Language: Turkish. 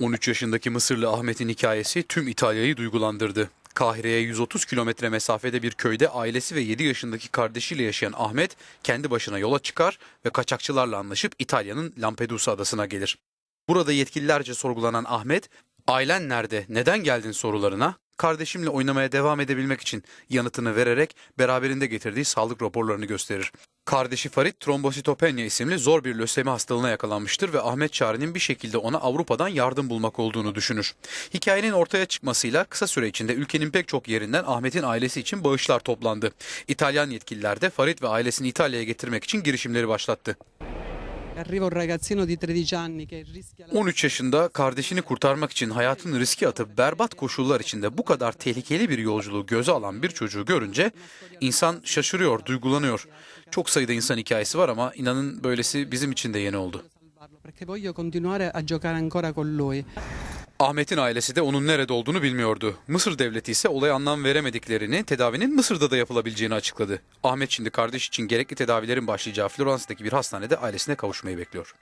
13 yaşındaki Mısırlı Ahmet'in hikayesi tüm İtalya'yı duygulandırdı. Kahire'ye 130 kilometre mesafede bir köyde ailesi ve 7 yaşındaki kardeşiyle yaşayan Ahmet kendi başına yola çıkar ve kaçakçılarla anlaşıp İtalya'nın Lampedusa adasına gelir. Burada yetkililerce sorgulanan Ahmet, ailen nerede, neden geldin sorularına kardeşimle oynamaya devam edebilmek için yanıtını vererek beraberinde getirdiği sağlık raporlarını gösterir. Kardeşi Farit trombositopenya isimli zor bir lösemi hastalığına yakalanmıştır ve Ahmet Çağrı'nın bir şekilde ona Avrupa'dan yardım bulmak olduğunu düşünür. Hikayenin ortaya çıkmasıyla kısa süre içinde ülkenin pek çok yerinden Ahmet'in ailesi için bağışlar toplandı. İtalyan yetkililer de Farit ve ailesini İtalya'ya getirmek için girişimleri başlattı. 13 anni che rischia la 13 yaşında kardeşini kurtarmak için hayatını riske atıp berbat koşullar içinde bu kadar tehlikeli bir yolculuğu göze alan bir çocuğu görünce insan şaşırıyor, duygulanıyor. Çok sayıda insan hikayesi var ama inanın böylesi bizim için de yeni oldu. Ahmet'in ailesi de onun nerede olduğunu bilmiyordu. Mısır devleti ise olaya anlam veremediklerini, tedavinin Mısır'da da yapılabileceğini açıkladı. Ahmet şimdi kardeş için gerekli tedavilerin başlayacağı Floransa'daki bir hastanede ailesine kavuşmayı bekliyor.